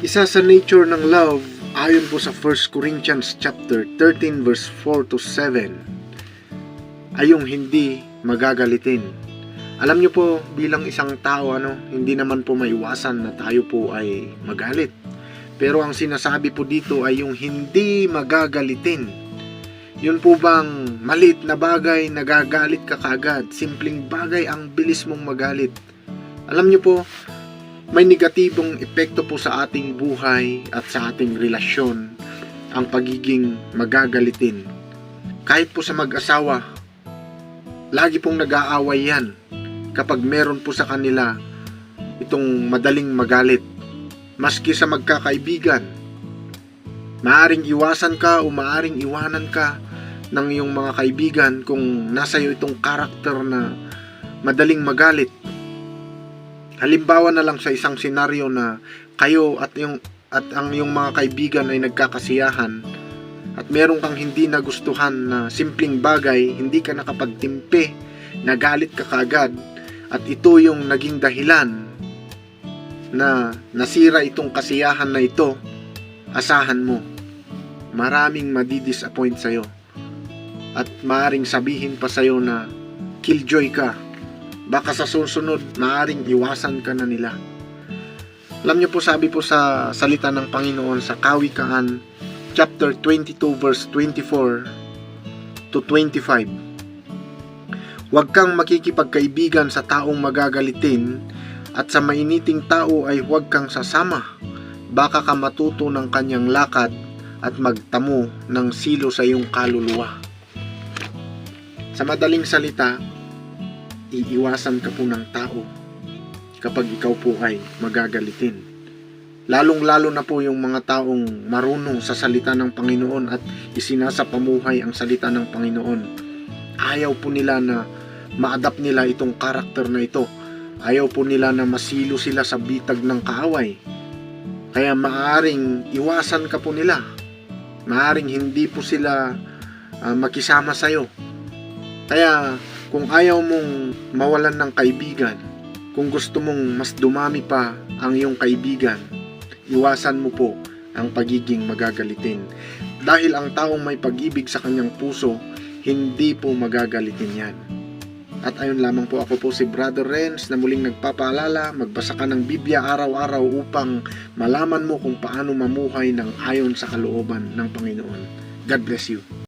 Isa sa nature ng love ayon po sa 1 Corinthians chapter 13 verse 4 to 7 ay yung hindi magagalitin. Alam niyo po bilang isang tao ano, hindi naman po maiwasan na tayo po ay magalit. Pero ang sinasabi po dito ay yung hindi magagalitin. Yun po bang malit na bagay, nagagalit ka kagad, simpleng bagay ang bilis mong magalit. Alam niyo po, may negatibong epekto po sa ating buhay at sa ating relasyon ang pagiging magagalitin. Kahit po sa mag-asawa, lagi pong nag-aaway yan kapag meron po sa kanila itong madaling magalit. Maski sa magkakaibigan, maaring iwasan ka o maaring iwanan ka ng iyong mga kaibigan kung nasa iyo itong karakter na madaling magalit. Halimbawa na lang sa isang senaryo na kayo at yung at ang iyong mga kaibigan ay nagkakasiyahan at meron kang hindi nagustuhan na simpleng bagay, hindi ka nakapagtimpe, nagalit ka kagad at ito yung naging dahilan na nasira itong kasiyahan na ito, asahan mo, maraming madidisappoint sa'yo. At maaring sabihin pa sa'yo na killjoy ka. Baka sa susunod, maaring iwasan ka na nila. Alam niyo po, sabi po sa salita ng Panginoon sa Kawikaan, chapter 22, verse 24 to 25. Huwag kang makikipagkaibigan sa taong magagalitin at sa mainiting tao ay huwag kang sasama. Baka ka matuto ng kanyang lakad at magtamo ng silo sa iyong kaluluwa. Sa madaling salita, iiwasan ka po ng tao kapag ikaw po ay magagalitin. Lalong-lalo na po yung mga taong marunong sa salita ng Panginoon at isinasapamuhay ang salita ng Panginoon. Ayaw po nila na ma-adapt nila itong karakter na ito. Ayaw po nila na masilo sila sa bitag ng kaaway. Kaya maaring iwasan ka po nila. Maaring hindi po sila ah, makisama sa'yo. Kaya kung ayaw mong mawalan ng kaibigan, kung gusto mong mas dumami pa ang iyong kaibigan, iwasan mo po ang pagiging magagalitin. Dahil ang taong may pag-ibig sa kanyang puso, hindi po magagalitin yan. At ayun lamang po ako po si Brother Renz na muling nagpapaalala, magbasa ka ng Biblia araw-araw upang malaman mo kung paano mamuhay ng ayon sa kalooban ng Panginoon. God bless you.